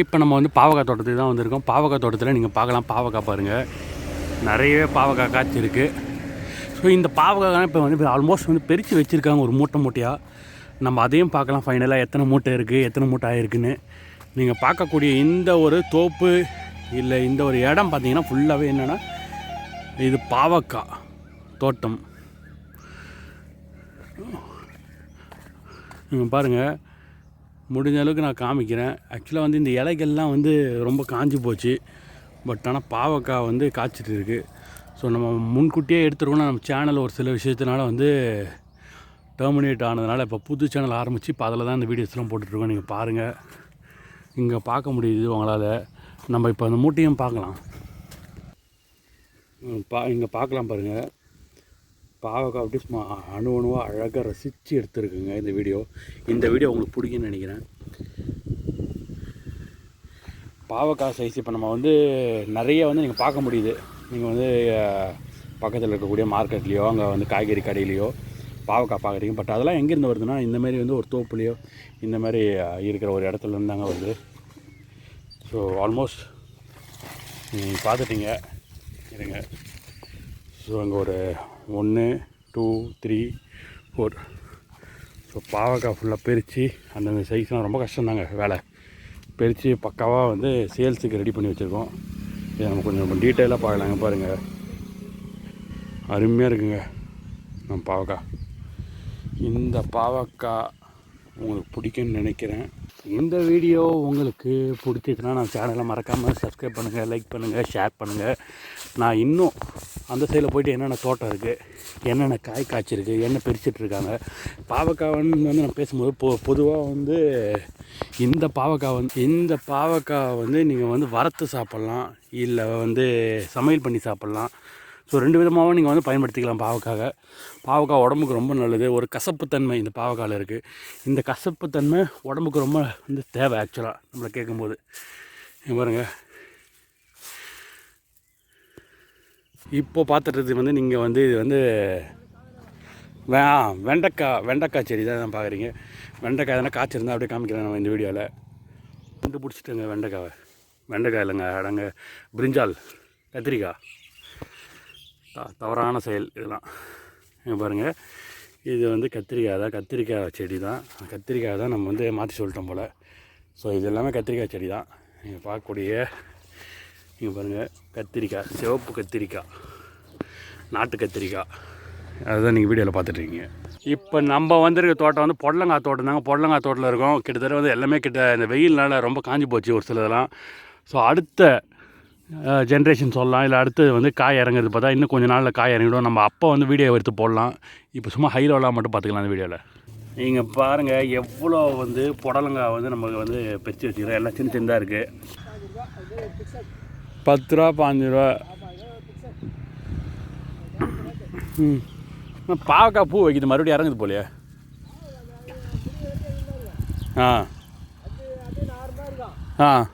இப்போ நம்ம வந்து பாவக்காய் தோட்டத்துக்கு தான் வந்திருக்கோம். பாவக்காய் தோட்டத்தில் நீங்கள் பார்க்கலாம். பாவக்காய் பாருங்கள் நிறையவே பாவக்காய் காய்ச்சி இருக்குது ஸோ இந்த பாவக்காய் இப்போ வந்து ஆல்மோஸ்ட் வந்து பெருக்கி வச்சுருக்காங்க ஒரு மூட்டை மூட்டையாக நம்ம அதையும் பார்க்கலாம். ஃபைனலாக எத்தனை மூட்டை இருக்குது எத்தனை மூட்டை ஆகிருக்குன்னு நீங்கள் பார்க்கக்கூடிய இந்த ஒரு தோப்பு இல்லை இந்த ஒரு இடம் பார்த்தீங்கன்னா ஃபுல்லாகவே என்னென்னா இது பாவக்காய் தோட்டம். நீங்கள் பாருங்கள் முடிஞ்ச அளவுக்கு நான் காமிக்கிறேன். ஆக்சுவலாக வந்து இந்த இலைகள்லாம் வந்து ரொம்ப காஞ்சி போச்சு. பட் ஆனால் பாவக்காய் வந்து காய்ச்சிட்டு இருக்குது ஸோ நம்ம முன்கூட்டியே எடுத்துருக்கோம்னா நம்ம சேனல் ஒரு சில விஷயத்தினால வந்து டெர்மினேட் ஆனதுனால இப்போ புது சேனல் ஆரம்பித்து இப்போ அதில் தான் இந்த வீடியோஸ்லாம் போட்டுட்ருக்கோம் நீங்கள் பாருங்கள் இங்கே பார்க்க முடியுது உங்களால். நம்ம இப்போ அந்த மூட்டையும் பார்க்கலாம். பா இங்கே பார்க்கலாம் பாருங்கள் பாவக்காய் அப்படியே சும்மா அணு அணுவாக அழகாக ரசித்து எடுத்துருக்குங்க இந்த வீடியோ. இந்த வீடியோ உங்களுக்கு பிடிக்குன்னு நினைக்கிறேன். பாவக்காய் சைஸ் இப்போ நம்ம வந்து நிறைய வந்து நீங்கள் பார்க்க முடியுது. நீங்கள் வந்து பக்கத்தில் இருக்கக்கூடிய மார்க்கெட்லேயோ அங்கே வந்து காய்கறி கடையிலையோ பாவக்காய் பார்க்குறீங்க. பட் அதெல்லாம் எங்கேருந்து வருதுன்னா இந்தமாரி வந்து ஒரு தோப்புலையோ இந்த மாதிரி இருக்கிற ஒரு இடத்துல இருந்தாங்க வருது ஸோ ஆல்மோஸ்ட் நீங்கள் பார்த்துட்டீங்க. இருங்க. ஸோ அங்கே ஒரு ஒன்று டூ த்ரீ ஃபோர் ஸோ பாவக்காய் ஃபுல்லாக பிரித்து அந்தந்த சைஸ்லாம் ரொம்ப கஷ்டம்தாங்க வேலை. பிரித்து பக்காவாக வந்து சேல்ஸுக்கு ரெடி பண்ணி வச்சுருக்கோம். இதை நம்ம கொஞ்சம் டீட்டெயிலாக பார்க்கலாங்க பாருங்கள் அருமையாக இருக்குங்க நம்ம பாவக்காய். இந்த பாவக்காய் உங்களுக்கு பிடிக்கும்னு நினைக்கிறேன். இந்த வீடியோ உங்களுக்கு பிடிச்சிச்சுன்னா நான் சேனலை மறக்காமல் சப்ஸ்கிரைப் பண்ணுங்கள் லைக் பண்ணுங்கள் ஷேர் பண்ணுங்கள் நான் இன்னும் அந்த சைடில் போயிட்டு என்னென்ன தோட்டம் இருக்குது என்னென்ன காய் காய்ச்சிருக்கு என்ன பிரிச்சுட்டு இருக்காங்க. பாவக்காய்ன்னு வந்து நான் பேசும்போது பொ பொதுவாக வந்து இந்த பாவக்காய் வந்து இந்த பாவக்காய் வந்து நீங்கள் வந்து வறுத்து சாப்பிட்லாம் இல்லை வந்து சமையல் பண்ணி சாப்பிட்லாம். ஸோ ரெண்டு விதமாகவும் நீங்கள் வந்து பயன்படுத்திக்கலாம் பாவக்காக. பாவக்காய் உடம்புக்கு ரொம்ப நல்லது. ஒரு கசப்புத்தன்மை இந்த பாவக்காயில் இருக்குது இந்த கசப்புத்தன்மை உடம்புக்கு ரொம்ப வந்து தேவை ஆக்சுவலாக நம்மளை கேட்கும்போது. பாருங்கள் இப்போது இப்போ பார்த்துட்டு வந்து நீங்கள் வந்து இது வந்து வே வெண்டைக்காய் வெண்டைக்காய் செடி தான் பார்க்குறீங்க. வெண்டைக்காய் எதனா காய்ச்சிருந்தா அப்படியே காமிக்கிறேன் நம்ம இந்த வீடியோவில் கண்டுபிடிச்சிட்டேங்க வெண்டைக்காவை. வெண்டைக்காய் இல்லைங்க அடங்க பிரிஞ்சால் கத்திரிக்காய். த தவறான செயல் இதெல்லாம். பாருங்கள் இது வந்து கத்திரிக்காய் தான் கத்திரிக்காய் செடி தான். கத்திரிக்காய் தான் நம்ம வந்து மாற்றி சொல்லிட்டோம் போல். ஸோ இது எல்லாமே கத்திரிக்காய் செடி தான். நீங்கள் பார்க்கக்கூடிய இங்கே பாருங்கள் கத்திரிக்காய் சிவப்பு கத்திரிக்காய் நாட்டு கத்திரிக்காய். அதுதான் நீங்கள் வீடியோவில் பார்த்துட்ருக்கீங்க இப்போ நம்ம வந்திருக்க தோட்டம் வந்து பொடலங்காய் தோட்டம் தாங்க. பொடலங்காய் தோட்டத்தில் இருக்கோம். கிட்டத்தட்ட வந்து எல்லாமே கிட்ட இந்த வெயில்னால ரொம்ப காஞ்சி போச்சு ஒரு சிலதெல்லாம். ஸோ அடுத்த ஜென்ரேஷன் சொல்லலாம். இல்லை அடுத்து வந்து காய் இறங்குறது பார்த்தா இன்னும் கொஞ்ச நாளில் காய் இறங்கிடும். நம்ம அப்போ வந்து வீடியோ எடுத்து போடலாம். இப்போ சும்மா ஹை லெவலாக மட்டும் பார்த்துக்கலாம் அந்த வீடியோவில் நீங்கள் பாருங்கள் எவ்வளோ வந்து புடலங்காய் வந்து நமக்கு வந்து பெச்சு வச்சுக்கிறோம். எல்லாம் சின்ன சின்னதாக இருக்குது பத்து ரூபா பாஞ்சு ரூபா. ம். பாவக்காய் பூ வைக்குது மறுபடியும் இறங்குது போலையே. ஆ. ஆ.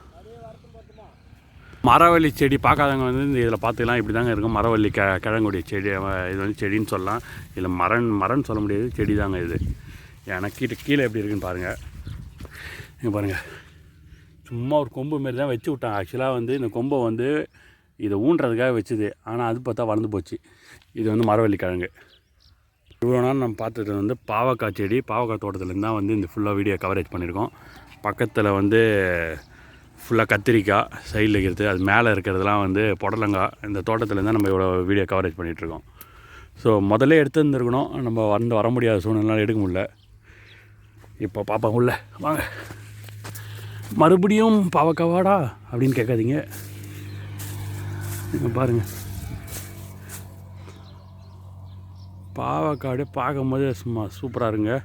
மரவள்ளி செடி பார்க்காதவங்க வந்து இந்த இதில் பார்த்துக்கலாம். இப்படி தாங்க இருக்கும். மரவள்ளி க கிழங்குடைய செடி இது வந்து செடின்னு சொல்லலாம். இதில் மரம் மரம்னு சொல்ல முடியாது. செடி தாங்க இது. ஏன்னா கீழே கீழே எப்படி இருக்குன்னு பாருங்கள் இங்கே பாருங்கள் சும்மா ஒரு கொம்பு மாரி தான் வச்சு விட்டாங்க ஆக்சுவலாக வந்து இந்த கொம்பை வந்து இதை ஊன்றதுக்காக வச்சுது. ஆனால் அது பார்த்தா வளர்ந்து போச்சு. இது வந்து மரவள்ளி கிழங்கு இவ்வளோ நாள் நம்ம பார்த்துட்டு வந்து பாவக்காய் செடி பாவக்காய் தோட்டத்துலேருந்து தான் வந்து இந்த ஃபுல்லாக வீடியோ கவரேஜ் பண்ணியிருக்கோம். பக்கத்தில் வந்து ஃபுல்லாக கத்திரிக்காய் சைடில் இருக்கிறது அது மேலே இருக்கிறதுலாம் வந்து புடலங்காய். இந்த தோட்டத்துலேருந்து நம்ம இவ்வளோ வீடியோ கவரேஜ் பண்ணிகிட்ருக்கோம் ஸோ முதல்ல எடுத்துருந்துருக்கணும். நம்ம வந்து வர முடியாத சூழ்நிலை எடுக்க முடியல. இப்போ பாப்பா உள்ள வாங்க. மறுபடியும் பாவக்காவாடா அப்படின்னு கேட்காதீங்க. நீங்கள் பாருங்க. பாவக்காடு பார்க்கும்போது சும்மா சூப்பராக இருங்க.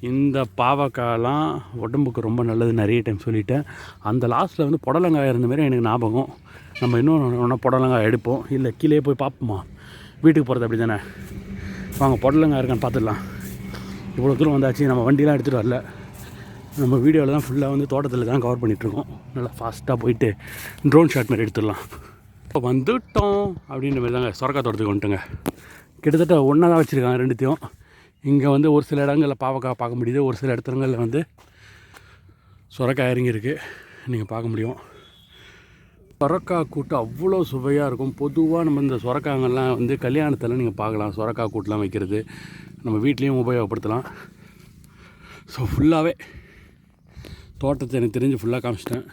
இந்த பாவக்காயெல்லாம் உடம்புக்கு ரொம்ப நல்லது நிறைய டைம் சொல்லிட்டேன். அந்த லாஸ்ட்டில் வந்து புடலங்காய் இருந்த மாதிரி எனக்கு ஞாபகம். நம்ம இன்னும் ஒன்றா புடலங்காய் எடுப்போம். இல்லை கீழே போய் பார்ப்போமா? வீட்டுக்கு போகிறது அப்படி தானே வாங்க புடலங்காய் இருக்கான்னு பார்த்துடலாம். இவ்வளோ தூரம் வந்தாச்சு நம்ம வண்டிலாம் எடுத்துகிட்டு வரல. நம்ம வீடியோவில் தான் ஃபுல்லாக வந்து தோட்டத்தில் தான் கவர் பண்ணிகிட்ருக்கோம் நல்லா ஃபாஸ்ட்டாக போயிட்டு ட்ரோன் ஷாட் மாதிரி எடுத்துடலாம். இப்போ வந்துட்டோம் அப்படின்ற மாதிரி தாங்க சொரக்காய் தோட்டத்துக்கு வந்துட்டுங்க. கிட்டத்தட்ட ஒன்றா தான் வச்சுருக்காங்க ரெண்டுத்தையும். இங்கே வந்து ஒரு சில இடங்களில் பாவக்காய் பார்க்க முடியுது. ஒரு சில இடத்துல வந்து சொரக்காய் இறங்கியிருக்கு. நீங்கள் பார்க்க முடியும். சொரக்காய் கூட்டு அவ்வளோ சுவையாக இருக்கும். பொதுவாக நம்ம இந்த சொரக்காங்கெல்லாம் வந்து கல்யாணத்தில் நீங்கள் பார்க்கலாம். சொரக்காய் கூட்டெலாம் வைக்கிறது நம்ம வீட்லேயும் உபயோகப்படுத்தலாம். ஸோ ஃபுல்லாகவே தோட்டத்தை எனக்கு தெரிஞ்சு ஃபுல்லாக காமிச்சிட்டேன்.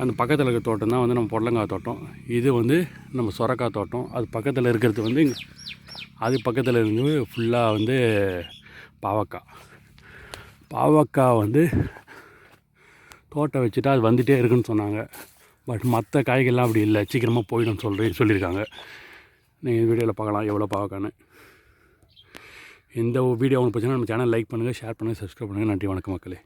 அந்த பக்கத்தில் இருக்கிற தோட்டம் தான் வந்து நம்ம பொடலங்காய் தோட்டம். இது வந்து நம்ம சொரக்காய் தோட்டம். அது பக்கத்தில் இருக்கிறது வந்து அது பக்கத்தில் இருந்து ஃபுல்லாக வந்து பாவக்காய். பாவக்காய் வந்து தோட்டம் வச்சுட்டா அது வந்துகிட்டே இருக்குன்னு சொன்னாங்க. பட் மற்ற காய்கள்லாம் அப்படி இல்லை. சீக்கிரமாக போயிடும் சொல்கிறேன் சொல்லியிருக்காங்க. நீங்கள் வீடியோவில் பார்க்கலாம் எவ்வளோ பாவக்கான்னு இந்த வீடியோ உங்களுக்கு பிடிச்சா நம்ம சேனல் லைக் பண்ணுங்கள் ஷேர் பண்ணுங்கள் சப்ஸ்கிரைப் பண்ணுங்கள் நன்றி வணக்கம் மக்களே.